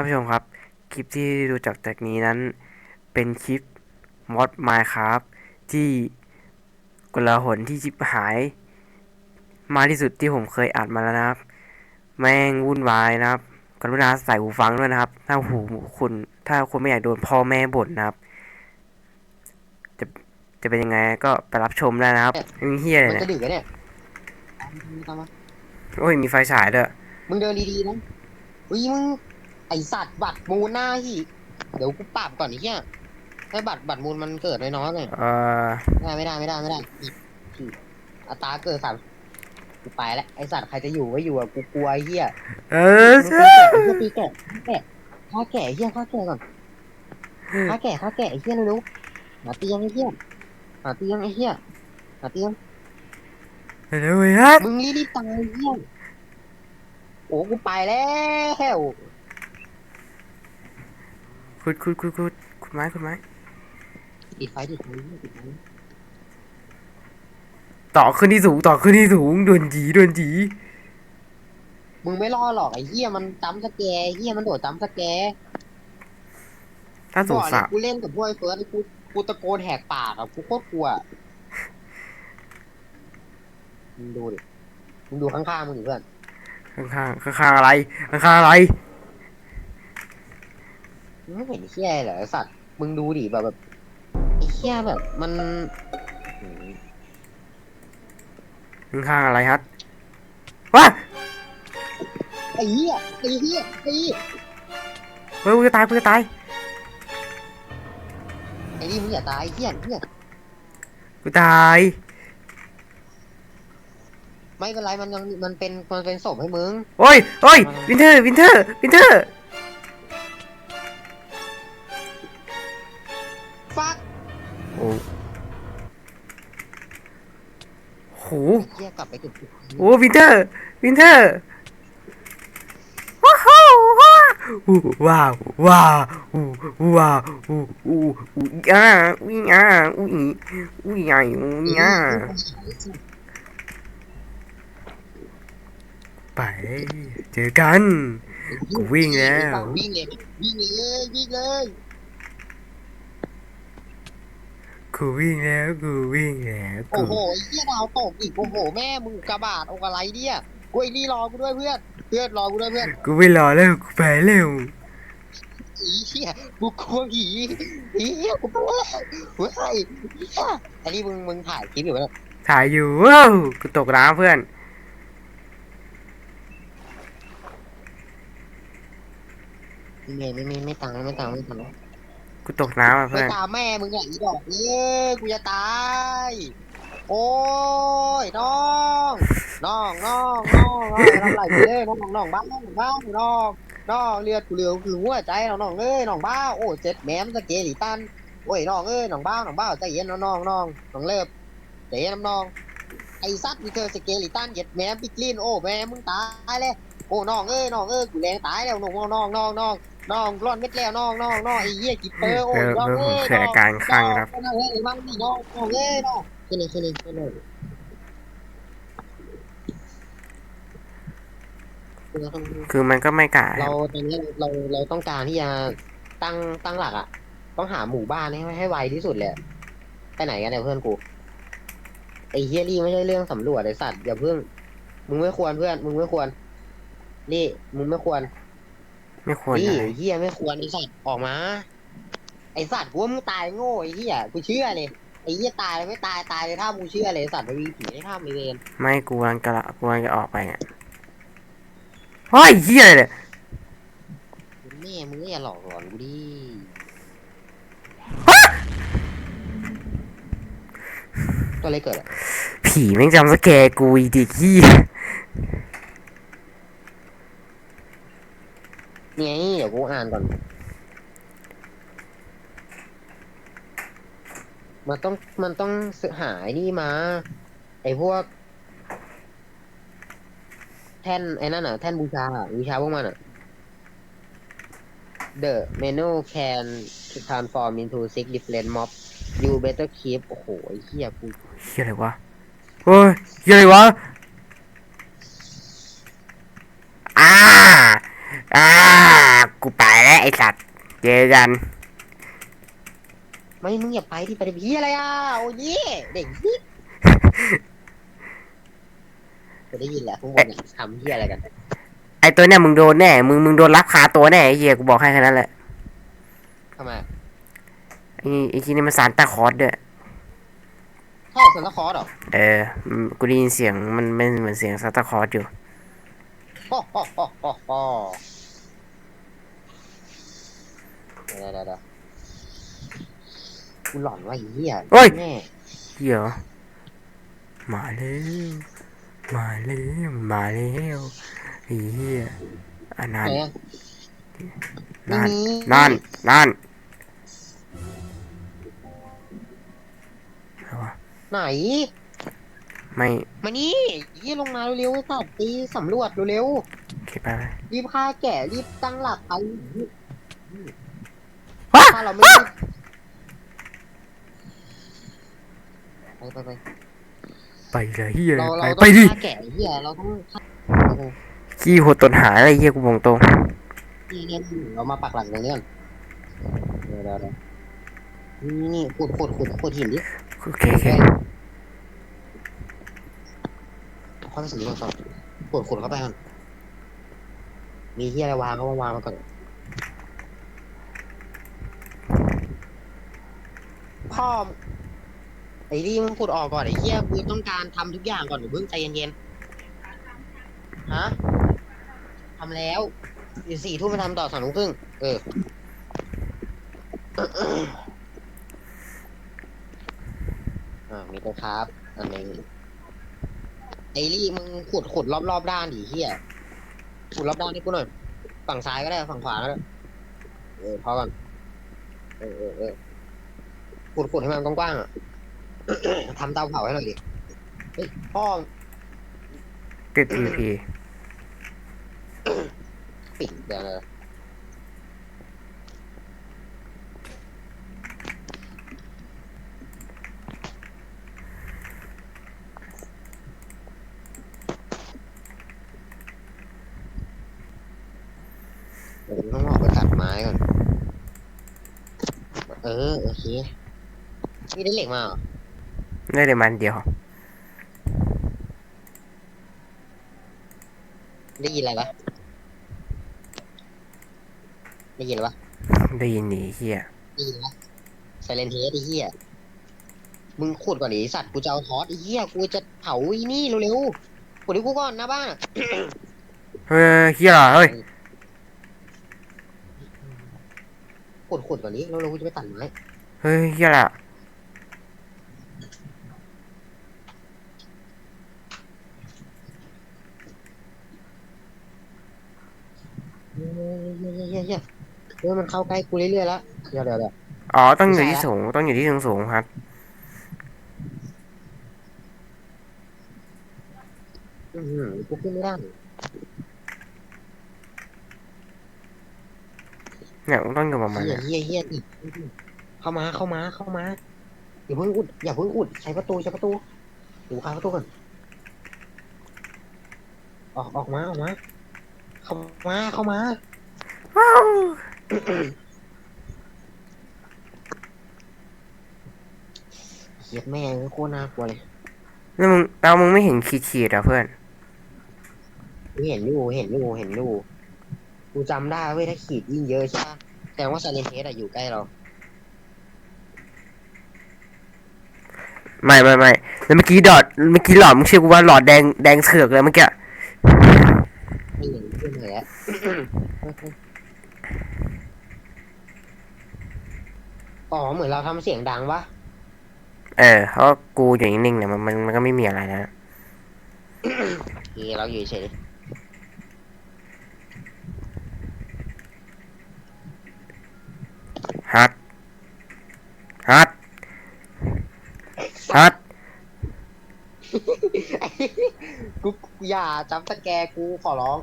านผู้ชมครับ คลิปที่ดูจากจากนี้นั้น เป็นคลิปมอดไมค์ครับที่กลาหนที่ชิบหาย มากที่สุดที่ผมเคยอัดมาแล้วนะครับ แม่งวุ่นวายนะครับ กรุณาใส่หูฟังด้วยนะครับ ถ้าหูคุณ ถ้าคุณไม่อยากโดนพ่อแม่บ่นนะครับ จะจะเป็นยังไงก็ไปรับชมได้นะครับไม่มีเฮียอะไรมันเนี่จะยดึกแล้วเนี่ยตามมาโอ้ยมีไฟฉายด้วยมึงเดินดีๆนะอุ้ยมึง ไอสัตว์บัตรมูลหน้าหีเดี๋ยวกูปรับก่อนไอ้เหี้ยให้บัตรบัตรมูลมันเกิดน้อยๆเลยเอ่อไม่ได้ไม่ได้ไม่ได้ไม่ได้ผิดผิดอัตราเกิดสามกูไปแล้วไอสัตว์ใครจะอยู่ไว้อยู่อะกูกลัวไอ้เหี้ยเออมึงใช่ตีแก่ตีแก่ข้าแก่ไอ้เหี้ยข้าแก่ก่อนข้าแก่ข้าแก่ไอ้เหี้ยเร็วๆหาเตียงไอ้เหี้ยหาเตียงไอ้เหี้ยหาเตียงไปเลยฮะมึงรีบๆตายไอ้เหี้ยโอ้กูไปแล้ว คุดคุดคุดคุดคุดไม้คุดไม้ปิดไฟดิปิดไฟต่อขึ้นที่สูงต่อขึ้นที่สูงโดนจีโดนจีมึงไม่รอดหรอกไอ้เหี้ยมันจำสแกร์ไอ้เหี้ยมันโดดจำสแกร์ถ้าสงก่อนสารกูเล่นกับพวกไอ้เฟิร์สกูกูตะโกนแหกปากอะกูโคตรกลัวมึงดูดิมึงดูข้างๆมึงดิเพื่อนข้างข้างข้างข้างๆอะไรข้างข้างๆอะไรมึง ไม่เห็นไอ้เหี้ยเหรอไอ้สัตว์มึงดูดิแบบแบบไอ้เหี้ยแบบ มันหืมข้างข้างๆอะไรฮัทว้าไอ้เหี้ยไอ้เหี้ยไอ้เหี้ยเฮ้ยกูจะตายกูจะตายไอ้นี่มึงอย่าตายไอ้เหี้ยไอ้เหี้ยกูตายไม่เป็นไรมันยังมันเป็นมันเป็นศพให้มึง โอ้ยโอ้ยวินเทอร์วินเทอร์วินเทอร์ ไอ้เหี้ยกลับไปเก็บโอ้วินเทอร์ วินเทอร์ว้าวว้าวว้าวว้าวว้าวอู้อู้อู้อ่าอุ้อ่าอุ้ยอุ้ยอ่าอุ้อ่าไปเจอกันกูวิ่งแล้ววิ่งเลยวิ่งเลยวิ่งเลย กูวิ่งแล้วกูวิ่งแล้วกูโอ้โหไอ้เหี้ยดาวตกอีกโอ้โหแม่มึงกระบาดโอ้อะไรเนี่ยกูไอ้นี่รอกูด้วยเพื่อนเพื่อนรอกูด้วยเพื่อนกูไม่รอแล้วกูไปเร็วอีเหี้ยกูกลัวผีอีเหี้ยกูกลัวเฮ้ยเหี้ยอันนี้มึงมึงถ่ายคลิปอยู่ไหมเนี่ยถ่ายอยู่ว้าวกูตกน้ำเพื่อนไม่ไม่ไม่ไม่ตังค์ไม่ตังค์ไม่ตังค์ กูตกน้ำอะเพื่อน ตามแม่มึงอะอีดอกเอ้ยกูจะตาย โอ้ยน้องน้องน้องน้องน้องทำไรกูเลยน้องน้องบ้านน้องบ้านน้องน้องเลือดกูเหลือคือหัวใจน้องน้องเอ้ยน้องบ้าโอ้เจ็ดแหมมสเกลิตันโอ้ยน้องเอ้ยน้องบ้าน้องบ้าใจเย็นน้องน้องน้องน้องเลิฟใจเย็นน้องน้องไอ้ซัดมีเธอสเกลิตันเจ็ดแหมมปิกลินโอ้แม่มึงตายเลยโอ้น้องเอ้ยน้องเอ้ยกูแรงตายแล้วน้องน้องน้องน้อง น้องร้อนเม็ดแล้วน้องน้องน้องไอ้เหี้ยกิปเปอร์โอ้ยน้องเอ้ยเกิดอาการคลั่งครับน้องเอ้ยบ้างนี่น้องน้องเอ้ยน้องแค่นี้แค่นี้แค่นี้เราต้องคือมันก็ไม่กล้าเราตอนนี้เราเราต้องการที่จะตั้งตั้งหลักอะ ต้องหาหมู่บ้านให้ให้ไวที่สุดเลยไปไหนกันเนี่ยเพื่อนกูไอ้เฮียรี่ไม่ใช่เรื่องสำรวจไอ้สัตว์อย่าเพิ่ง มึงไม่ควรเพื่อน มึงไม่ควร นี่ มึงไม่ควร ไม่ควรนี่อะไรไอ้เฮียไม่ควรไอ้สัตว์ออกมา ไอ้สัตว์กูว่ามึงตายโง่ไอ้เฮียกูเชื่อเลยไอ้เฮียตายเลยไม่ตายตายเลยถ้ามึงเชื่อเลยไอ้สัตว์ไม่มีผีในถ้ำมีเวรไม่กูกำลังกระกูกำลังจะออกไปอะเฮ้ยเฮียอะไรเนี่ยแม่มึงก็อย่าหลอกหลอนกูดิตัวอะไรเกิดอะผีแม่งจำสแกร์กูอีดิขี้ ยนี่ไงเดี๋ยวกูอ่านก่อน มันต้องมันต้องหาไอ้นี่มา ไอ้พวก แท่นไอ้นั่นอะ แท่นบูชาอะบูชาพวกมันอะ The menu can transform into six different mob you better keep โอ้โหไอ้เหี้ยกู เฮียอะไรวะเฮ้ยเฮียอะไรวะ อ่าอ่ากูไปไอสัตว์เจอกันไม่มึงอย่าไปที่ไปดิพี่อะไรอะโอ้ยนี่เด็กนี่จะได้ยินแหละพวกมึงเนี่ยทำเฮียอะไรกันไอตัวเนี่ยมึงโดนแน่มึงมึงโดนรับคาตัวแน่ไอ้เหี้ยกูบอกให้แค่นั้นแหละทำไมไอ้ไอ้ที่นี่มันซานตาคลอสด้วยใช่ซันตาคลอสเหรอเอออืมกูได้ยินเสียงมันเป็นเหมือนเสียงซานตาคลอสอยู่ฮ่อฮ่อฮ่อฮ่อฮ่อ เดี๋ยวเดี๋ยวเดี๋ยวกูหลอนว่าไอ้เหี้ยโอ้ยแน่เหี้ยมาแล้วมาแล้วมาแล้วไอ้เหี้ยอันนั้นไหนอะไม่นั่นมีนั่นนั่นเอาวะไหน ไม่มานี่ยี่ลงมาเร็วๆไอ้สัตว์ตีสำรวจเร็วคิดไปไหมๆรีบฆ่าแกะรีบตั้งหลักไปวะ ถ้าเราไม่รีบไปไปไปไปเลยเฮียเราไปเราไปต้องดิฆ่าแกะไอ้เหี้ยเราต้องฆ่าขี้หัวตนหายอะไรเฮียกูบอกตรงนี่เนี่ยเรามาปักหลักตรงนี้ก่อนเดี๋ยวเดี๋ยวเดี๋ยวนี่นี่ขุดขุดขุดขุดหินดิโอเคโอเคเข้าไปสิก่อนก่อนขุดขุดเข้าไปก่อนมีเหี้ยอะไรวางก็วางมาก่อน พ่อไอ้นี่มึงขุดออกก่อนไอ้เหี้ยกูต้องการทำทุกอย่างก่อนเดี๋ยวเพิ่งใจเย็นๆฮะทำแล้วเดี๋ยวสี่ทุ่มมาทำต่อสองทุ่มครึ่งเออ อ่ามีตัวครับอันหนึงไอรี่มึงขุดขุดรอบรอบด้านดิเฮียขุดรอบด้านให้กูหน่อย ฝั่งซ้ายก็ได้ ฝั่งขวาก็ได้ เออพอก่อนเออเออเออ ขุดขุดให้มันกว้างๆอะ ทำเตาเผาให้หน่อยดิเฮ้ยพ่อติดพีพีปิดเดี๋ยวเลยเดี๋ยวต้องออกไปตัดไม้ก่อน เออ โอเค นี่ได้เหล็กมาเหรอได้เลยมันเดียว ได้ยินอะไรปะได้ยินอะไรปะได้ยินหนีเฮียได้ยินปะไซเลนเทสไอ้เหี้ยมึงขุดก่อนดิไอ้สัตว์กูจะเอาทอสไอ้เหี้ยกูจะเผาไอ้นี่เร็วๆขุดให้กูก่อนหนะบ้านอะ เฮ้ยเฮียเฮ้ยขุดขุดก่อนดิเร็วๆกูจะไปตัดไม้เฮ้ยเฮียละเฮ้ยเฮ้ยเฮ้ยเฮ้ยเฮ้ย เฮ้ยมันเข้าใกล้กูเรื่อยๆแล้วเดี๋ยวเดี๋ยวเดี๋ยวอ๋อต้องอยู่ไม่ที่ใช่ละสูงต้องอยู่ที่สูงสูงๆครับอื้อหือกูขึ้นไม่ได้เนี่ยต้องอยู่ประมาณเฮียเนี้ยเฮียเฮียอีกเข้ามาเข้ามาเข้ามาอย่าเพิ่งอุดอย่าเพิ่งอุดใช้ประตูใช้ประตูดูคาประตูก่อนออกออกมาออกมาเข้ามาเข้ามาว้าว เฮียแม่งโคตรน่ากลัวเลยแล้วมึงเรามึงไม่เห็นขีดขีดๆอะเพื่อนกูเห็นอยู่เห็นอยู่เห็นอยู่กูจำได้เว้ยถ้าขีดยิ่งเยอะใช่ปะแต่ว่าซาเลนเทสอะอยู่ใกล้เรา ไม่ไม่ไม่แล้วเมื่อกี้ดอดเมื่อกี้หลอดมึงเชื่อกูว่าหลอดแดงแดงเถือกเลยเมื่อกี้ ไม่เห็นขึ้นเลยอะ อ๋อเหมือนเราทำเสียงดังปะเออเพราะกูอยู่นิ่งๆเนี่ยมันมันมันก็ไม่มีอะไรนะโอเคเราอยู่เฉยฮัทฮัทฮัทกูอย่าจับตะแกกูขอร้อง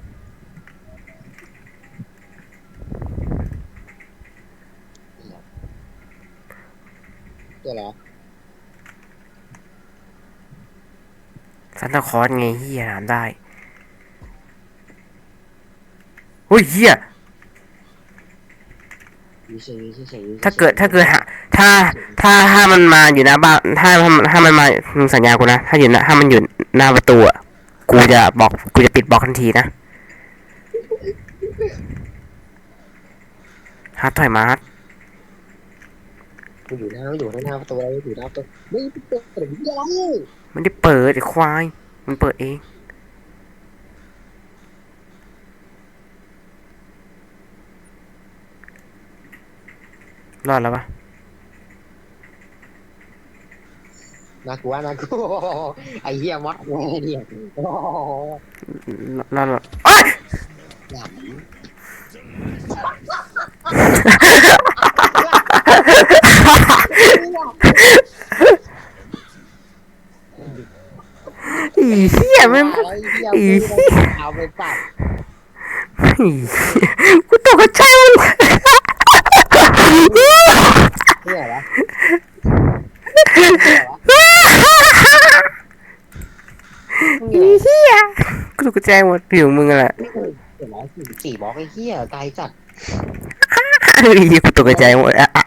ตัวเหรอซันตาคลอสไงเฮียถามได้เฮ้ยเฮียอยู่เฉยๆเฉยๆถ้าเกิดถ้าเกิดหาถ้าถ้าถ้ามันมาอยู่หน้าบ้านถ้าถ้าถ้ามันมามึงสัญญากูนะ ถ้าอยู่หน้าถ้ามันอยู่หน้าประตูอะกูจะบอกกูจะปิดบล็อกทันทีนะฮัทถอยมาฮัท กูอยู่หน้าอยู่ข้างหน้าประตูอะไรอยู่หน้าประตูไม่เปิดเปิดยังไงมันได้เปิดไอ้ควาย มันเปิดเองรอดแล้วปะน่ากลัวน่ากลัวไอ้เหี้ยมดแม่เนี่ยโอ้โหรอดรอดเอ้ยหยำ อีเหี้ยไม่งไอ้เหี้ยมึงเอาไปปัดอีเหี้ยกูตกใจหมดเลยเนี่ยเหรออีเหี้ยกูตกใจหมดผิวมึงอะแหละเห็นไหมสี่บอกไอ้เหี้ยไกลจัดเฮ้ยกูตกใจหมดอะอะอะอะว้า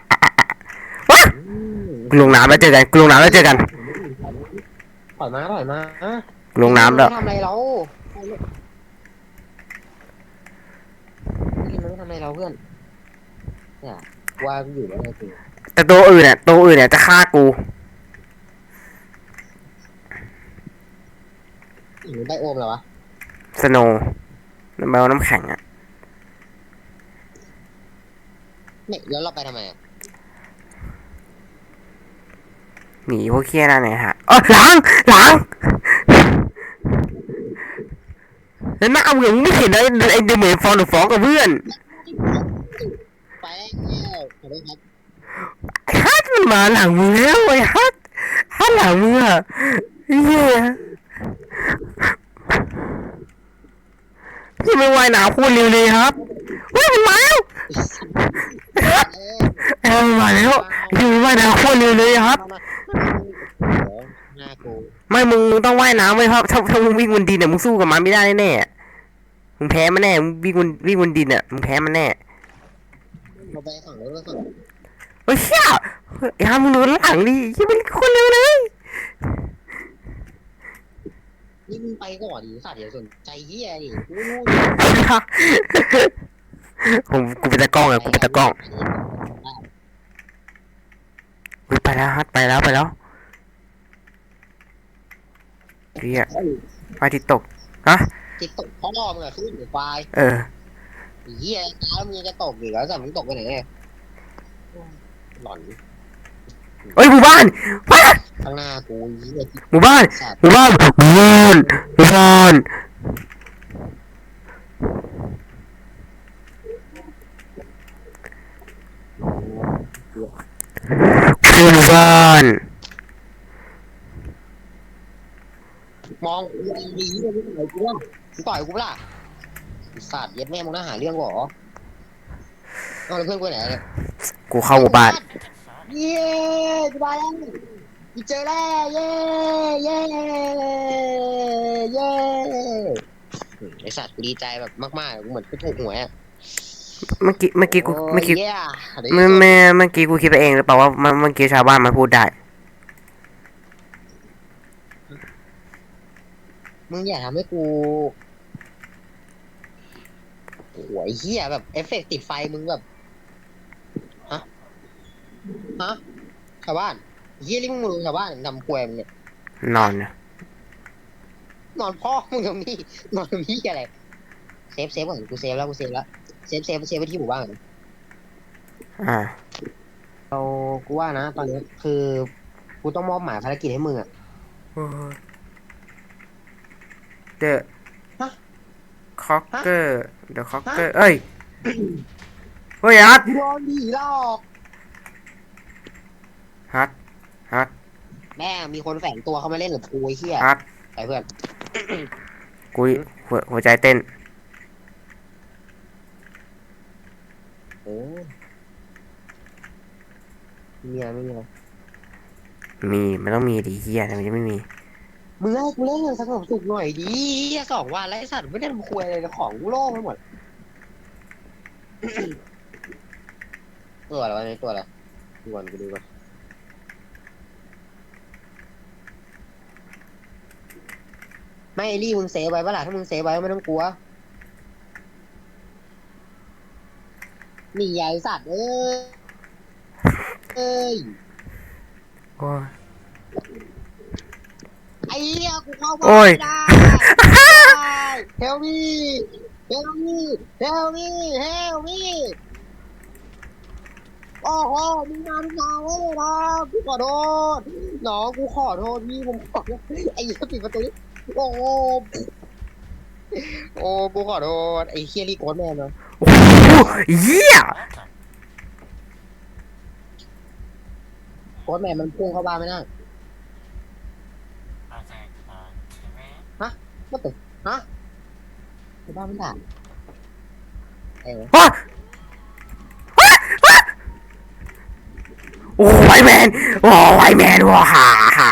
กูลงน้ำแล้วเจอกันกูลงน้ำแล้วเจอกันถอยมาถอยมากูลงน้ำแล้ว ทำอะไรเราพี่มันไม่ทำอะไรเราเพื่อนเนี่ยว่ามันอยู่แล้วไงกูแต่ตัวอื่นเนี่ยตัวอื่นเนี่ยจะฆ่ากู อยู่ใต้โอมเหรอวะสโนว์น้ำเบลน้ำแข็งอะเนี่ยแล้วเราไปทำไมอะ หนีพวกเคี้ยนั่นไงฮะอ๋อหลังหลังแล้วหน้ามึงไม่เห็นไอ้ไอ้เดเมฟองหรือฟ้องกับเพื่อนไปแล้วขอโทษครับฮัทมันมาหลังมึงแล้วไอ้ฮัทฮัทหลังมึงอะเฮีย พี่ไม่ว่ายน้ำคตรเร็วเลยครับเฮ้ยมันมาแล้วเอ้ยเออมันมาแล้วพี่ไม่ว่ายน้ำคตรเร็วเลยครับ หน้ากูไม่มึงมึงต้องว่ายน้ำไว้ครับถ้าถ้ามึงวิ่งบนดินเนี่ยมึงสู้กับมันไม่ได้แน่ๆมึงแพ้มันแน่มึงวิ่งบนวิ่งบนดินอะมึงแพ้มันแน่เราไปฝั่งนู้นแล้วฝั่งเฮ้ยเชี่ยไอ้ฮามึงโดนหลังดิยังเป็นคนเร็วเลย นี่มึงไปก่อนดิสัตว์อย่าสนใจเฮียดิกูรู้ผมกูเป็นตากล้องอะกูเป็นตากล้องเฮ้ยไปแล้วฮัทไปแล้วไปแล้วเฮียไปที่ตกฮะติดตกพ่อมึงอะขึ้นหรือควายเออเฮียเท้ามึงยังจะตกอยู่แล้วแต่มึงตกไปไหนเนี่ยหล่อน เฮ้ยหมู่บ้านว้าข้างหน้ากูเฮียหมู่บ้านสัตว์หมู่บ้านหมู่บ้านหมู่บ้านคือหมู่บ้านมองกูดีๆเลยมึงต่อยกูล่ะมึงต่อยกูล่ะไอ้สัตว์เย็ดแม่มึงน่าหาเรื่องเหรอเอาแล้วเพื่อนกูไหนเนี่ยกูเข้าหมู่บ้าน เย้กูมาแล้วกูเจอแล้วเย้เย้เย้ไอสัตว์กูดีใจแบบมากๆกูเหมือนกูถูกหวยอะเมื่อกี้เมื่อกี้กูเมื่อกี้เมื่อเมื่อเมื่อกี้กูคิดไปเองหรือเปล่าว่าเมื่อกี้ชาวบ้านมันพูดได้มึงอย่าทำให้กูโอ้ยเฮียแบบเอฟเฟกต์ติดไฟมึงแบบ ฮะชาวบ้านเฮียนี่มึงรู้ชาวบ้านทำควยมึงเนี่ยนอนนะนอนพ่อมึงกับนี่นอนพี่อะไรเซฟเซฟก่อนกูเซฟแล้วกูเซฟแล้วเซฟเซฟเซฟไปที่หมู่บ้านก่อนอ่าเรากูว่านะ ตอนนี้คือกูต้องมอบหมายภารกิจให้มึงอะเดอะฮะคอกเกอร์เดอะคอกเกอร์เอ้ยเฮ้ยฮัทกูโดนผีหลอก ฮัทฮัทแม่งมีคนแฝงตัวเข้ามาเล่นกับกูไอ้เหี้ยฮัทไปเพื่อนกูหัวหัวใจเต้นเออมีอะไรไม่มีอะไรมีมันต้องมีดีเฮียแต่มันจะไม่มี มึงให้กูเล่นอย่างสงบสุขหน่อยดิเหี้ยสองวันแล้วไอ้สัตว์ไม่ได้ทำควยอะไรเลยของกูโล่งไปหมด ตัวอะไรวะในตัวอะไรดูก่อนกูดูก่อน ไม่ไอ้ลี่มึงเซฟไว้ปะล่ะถ้ามึงเซฟไว้ไม่ต้องกลัวนี่ใหญ่สัตว์เอ้ยเอ้ยโอ้ย ไอ้เหี้ยกูเข้าบ้าโอ้นยไม่ได้เฮลมี่เฮลมี่เฮลมี่เฮลมี่โอ้โหมึงมาทุกทางเลยนะกูขอโทษน้องกูขอโทษพี่ผมขอโทษไอ้เหี้ยปิดประตูนี่ โอ้โหโอ้กูขอโทษไอ้เฮียรีโกนแม่เนาะโอ้โหเหี้ยโกนแม่มันพุ่งเข้าบ้านไม่ได้ก็ตึกฮะเข้าบ้านไม่ได้เออว้าว้าว้าโอ้ไวแมนโอ้ไวแมนว้าหา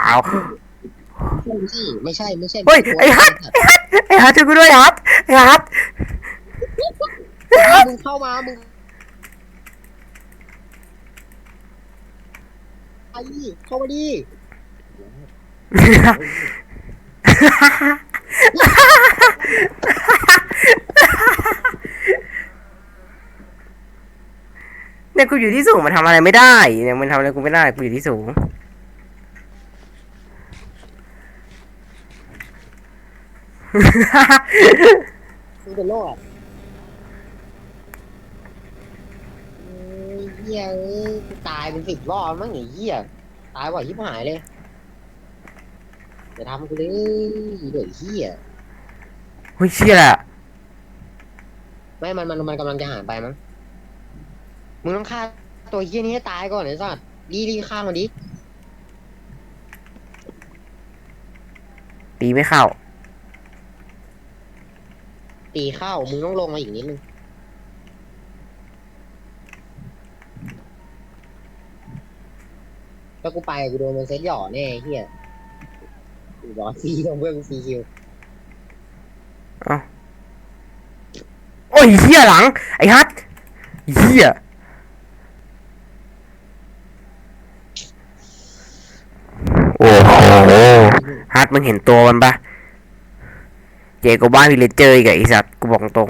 หาวไม่ใช่ไม่ใช่เฮ้ยไอ้ฮัทไอ้ฮัทไอ้ฮัทช่วยกูด้วยฮัทไอ้ฮัทมึงเข้ามามึงไอ้เข้ามาดิเนี่ยกูอยู่ที่สูงมันทำอะไรไม่ได้เนี่ยมันทำอะไรกูไม่ได้กูอยู่ที่สูง มึงเป็นโรคอะเอ้ยเหี้ยเอ้ยกูตายเป็นสิบรอบมั้งไอ้เหี้ยตายบ่อยชิบหายเลยอย่าทำกูเลยเดี๋ยวเหี้ยเฮ้ยเชี่ยแหละไม่มันมันมันกำลังจะหายไปมั้งมึงต้องฆ่าตัวเหี้ยนี้ให้ตายก่อนไอ้สัสดีดีฆ่ามันดิตีไม่เข้า ตีเข้ามึงต้องลงมาอีกนิดนึงถ้ากูไปกูโดนมันเซตหย่อแน่เหี้ยกูบอซีต้องเพิ่มซีคิวโอ้ยเหี้ยหลัง ไอ้ฮัทเหี้ยโอ้โหฮัทมึงเห็นตัวมันปะ เจกูบ้านวิลเลจเจอร์อีกอะไอ้สัตว์กูบอกตรง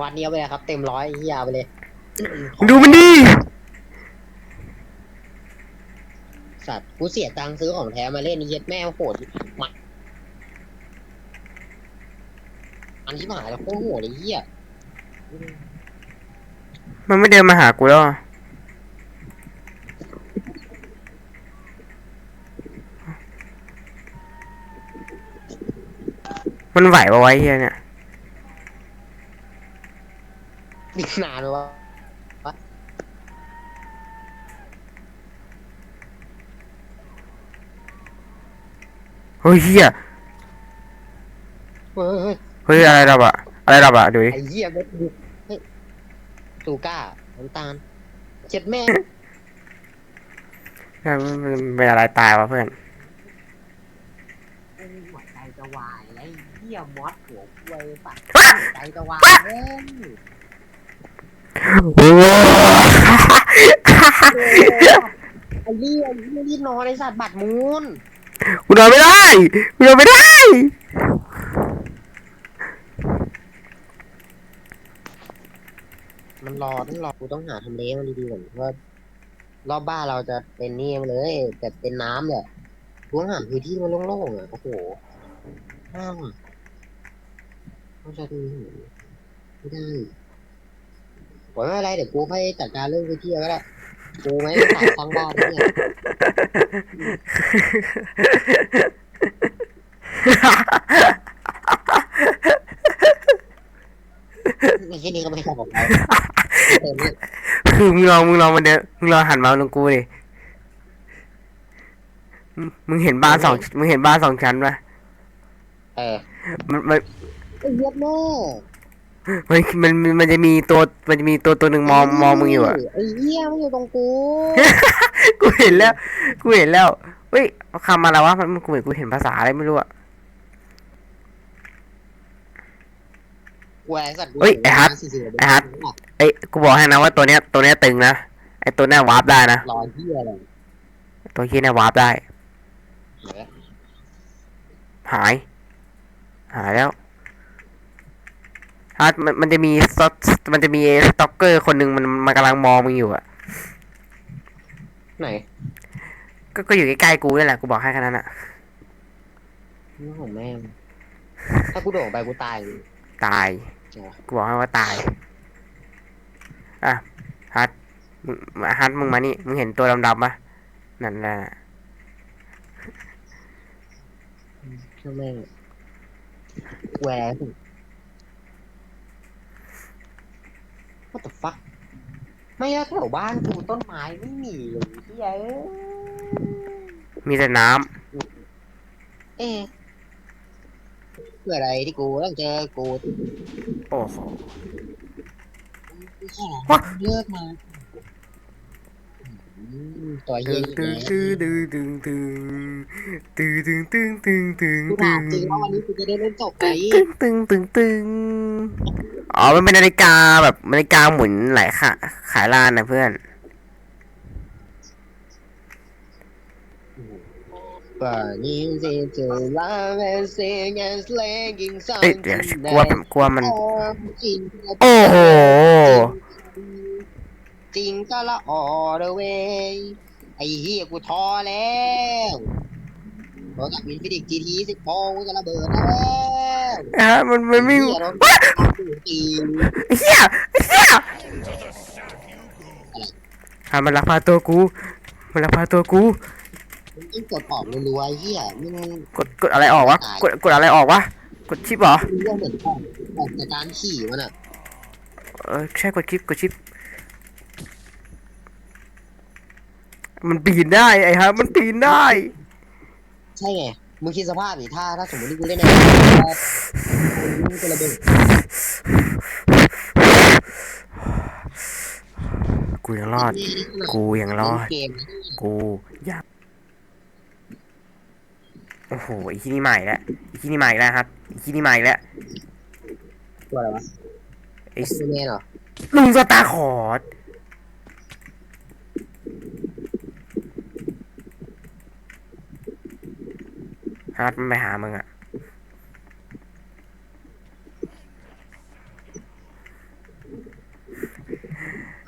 วันนี้เอาไปเลยครับ เต็มร้อยไอ้เหี้ยเอาไปเลยมึงดูมันดิสัตว์กูเสียตังค์ซื้อของแท้มาเล่นนี่เย็ดแม่งโหดมันอันที่หายแล้วโคตรโหดเลยเหี้ยมันไม่เดินมาหากูแล้วอะ มันไหวปะไวะไอ้เฮียเนี่ยดินานเลยวะเฮ้ยเฮียเฮ้ยเฮ้ยเฮ้ยอะไรดับอะอะไรดับอะดูดิไอ้เหี้ยเม็ดบุกเฮ้ยซูก้าน้ำตาลเจ็ดแม่มันมันเป็นอะไรตายวะเพื่อนหัวใจจะวายแล้วไอ้เหี้ยมอสหัวควยสัตว์หัวใจจะวายเล่นโอ้ไอ้เหี้ยไอ้เหี้ยรีบนอนไอ้สัตว์บัตรมูนกูนอนไม่ได้กูนอนไม่ได้ มันรอต้องรอกูต้องหาทำเลมันดีๆก่อนเพราะว่ารอบบ้านเราจะเป็นนี่มเลยแต่เป็นน้ำเลยกูต้องหาพื้นที่มันโล่งๆอะโอ้โหห้าม อะต้องใช้ตรงนี้เหรอไม่ได้โอ้ยไม่เป็นไรเดี๋ยวกูค่อยจัดการเรื่องพื้นที่ก็ได้กูไม่ได้ถ่ายสร้างบ้านเนี่ยไอ้ที่นี่ก็ไม่ใช่ของเราเต็มเลยคือมึงลองมึงลองมาเดินมึงลองหันมาตรงกูดิมึงมึงเห็นบ้านสองมึงเห็นบ้านสองชั้นปะเออมันมัน ไอ้เหี้ยแม่มันมันมันมันจะมีตัวมันจะมีตัวตัวหนึ่งมองมองมึงอยู่อะไอ้เหี้ยมันอยู่ตรงกูกูเห็นแล้วกูเห็นแล้วเฮ้ยคำอะไรวะมันมันกูเหมือนกูเห็นภาษาอะไรไม่รู้อะกกูไอ้สัตว์กูเฮ้ยไอ้ฮัทสี่สิบไอ้ฮัทเอ้ยกูบอกให้นะว่าตัวเนี้ยตัวเนี้ยตึงนะไอตัวเนี้ยวาร์ปได้นะรอที่อะไรตัวที่เนี่ยวาร์ปได้หาย หายแล้ว ฮัทมันมันจะมีสต็อกมันจะมีสต็อกเกอร์คนหนึ่งมันมันกำลังมองมึงอยู่อะไหนก็ก็อยู่ใกล้ๆกูนี่แหละกูบอกให้แค่นั้นอะนี่ของแม่งถ้ากูโดดออกไปกูตายเลยตายจริงวะกูบอกให้ว่าตายอะฮัทมึงฮัทมึงมานี่มึงเห็นตัวดำๆปะนั่นแหละช่างแม่งแหวน What the fuck ไม่แล้วแถวบ้านกูต้นไม้ไม่มีเลยเฮียเอ้ยมีแต่น้ำเอ๊ะเพื่ออะไรที่กูต้องเจอกูโอ้โหวะเลิกมา อืมตัวเฮีตึยงอีกตึงแล้วตึงตึงตึงตึงตึงตึงตึงตึงกูตึถางมจริงว่าวันนี้กูจะได้เล่นจบไหมตึงตึงตึงตึงอ๋อมันเป็นนาฬิกาแบบนาฬิกาหมุนหลายขาขายล้านนะเพื่อน ป่านนี้เสียเจอลาเวนเซียงแอนสเลงกิ้งซังเอ้ยเดี๋ยวกลัวกลัวมันจริงโอ้โห จริงก็ละออเดเวไอ้เหี้ยกูท้อแล้วโทรศัพท์อินฟินิกจีทีสิบโกูจะระเบิดแล้วอะมันมันไม่เหี้ยรถตีนเฮียเฮียอะมันลักพาตัวกู มันลักพาตัวกู มึงต้องกดออกรัวๆไอ้เหี้ยมึงกดกดอะไรออกวะกดกดอะไรออกวะกดชิปเหรอมึงเรื่องเหมือนออกออกจากการขี่มันอะเออใช่กดชิปกดชิป มันปีนได้ไอ้ฮะมันปีนได้ ใช่ไง มึงคิดสภาพดิถ้าถ้าสมมติที่กูเล่นในมึงจะระเบิดกูยังรอด กูยังรอด เกมกูยับโอ้โหไอ้ที่นี่ใหม่แล้วไอ้ที่นี่ใหม่แล้วครับไอ้ที่นี่ใหม่แล้วตัวอะไรวะไอ้ซูเปอร์แมนเหรอลุงสตาร์คอร์ด ฮาร์ดมันไปหามึงอะ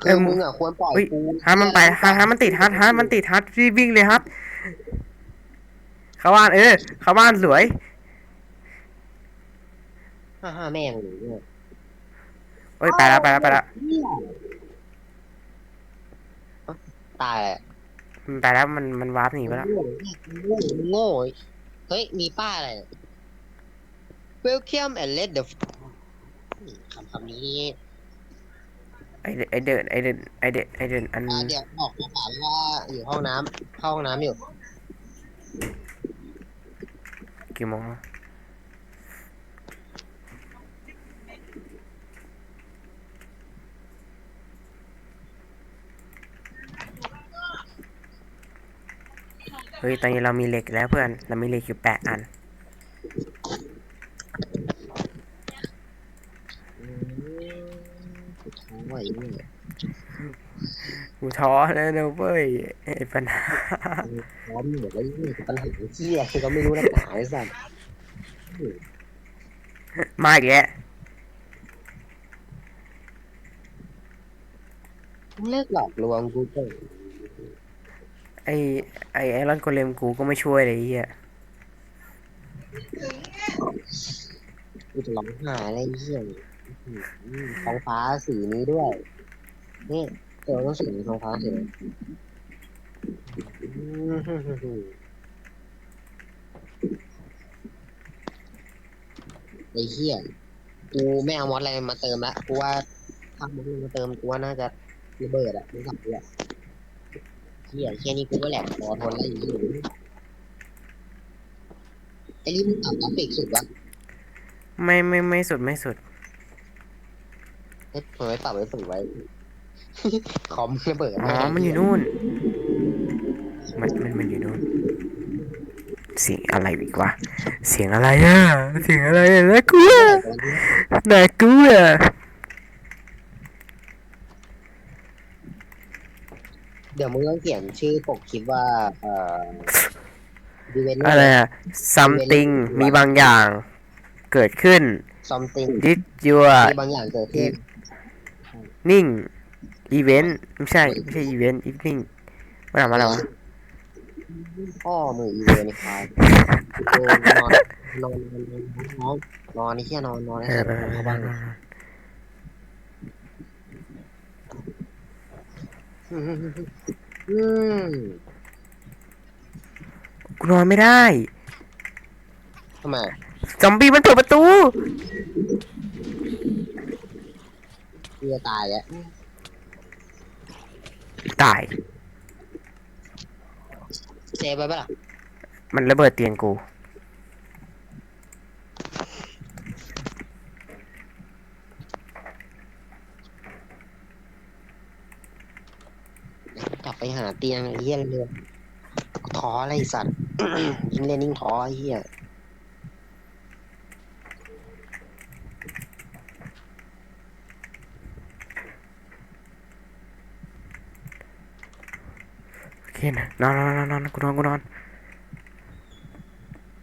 คือมึงอะควรปล่อยเฮ้ยกูฮาร์ดมันไปฮาร์ดฮาร์ดมันติดฮาร์ดฮาร์ดมันติดฮาร์ดรีบวิ่งเลยฮาร์ดเข้าบ้านเออ เข้าบ้านสวยฮ่าฮ่าแม่งเลยเนี่ยเฮ้ยไปแล้วไปแล้วไปแล้วเหี้ยตายแหละมันไปแล้วมันมันวาร์ปหนีไปแล้ว โง่โง่ เฮ้ย มีป้ายอะไรเนี่ย Welcome and let the คำคำนี้ไอเดไอเดินไอเดินไอเดินไอเดินอันอ่าเดี๋ยวบอกมาถามว่าอยู่ห้องน้ำเข้าห้องน้ำอยู่กี่โมงแล้ว ฮ้ย ตอนนี้เรามีเหล็กแล้วเพื่อน เรามีเหล็กอยู่แปดอันอืมท้องไหวเนี่ยกูท้อแล้วนะเว้ยไอ้ปัญหาพร้อมหมดแล้วนี่คือปัญหาเที่ยคือก็ไม่รู้นักหนาไอ้สัสมาอีกแล้วเลิกหลอกลวงกูเถอะ ไอไอไอรอนโกเลมกูก็ไม่ช่วยเลยไอ้เหี้ยกูจะร้องไห้อะไรเหี้ยนี่อืมท้องฟ้าสีนี้ด้วย นี่เจอต้องสีท้องฟ้าสีนี้อืมไอ้เหี้ยกูไม่เอามอสอะไรมาเติมละกูว่าถ้ามอสมาเติมกูว่าน่าจะระเบิดอะไม่สับเลย เหี้ยแค่นี้กูก็แหลกพอทนแล้วอย่างนี้ไอ้นี่มึงตัดกราฟิกสุดวะไม่ไม่ไม่สุดไม่สุดเฮ้ยทำไมปรับไว้สูงไว้ คอมระเบิดอ๋อ มันอยู่นู่น มันมันมันอยู่นู่น เสียงอะไรอีกวะ เสียงอะไรอะ เสียงอะไรอะน่ากลัวน่ากลัว ดี๋ยวมึงต้องเขียนชื่อปกคลิปว่า เอ่อดีเวนอะไรอะ something มีบางอย่างเกิดขึ้น something did your มีบางอย่างเกิดขึ้น evening event ไม่ใช่ ไม่ใช่ event evening มันอ่านว่าอะไรวะ พ่อมืออีเวนนี่ครับเออนอนนอนนอนนอนนี่แค่นอนนอนเอให้อเสร็จเออเอเข้าอบ้าน อออืมกูนอนไม่ได้ ทำไมซอมบี้มันเปิดประตูกูจะตายแล้วตาย เซฟไปปะล่ะ มันระเบิดเตียงกู กลับไป หาเตียงไอ้เหี้ยเร็วท้ออะไรสัตว์ ยิ่งเล่นยิ่งท้อไอ้เหี้ยโอเคนะนอนนอนนอนนอนกูนอนกูนอน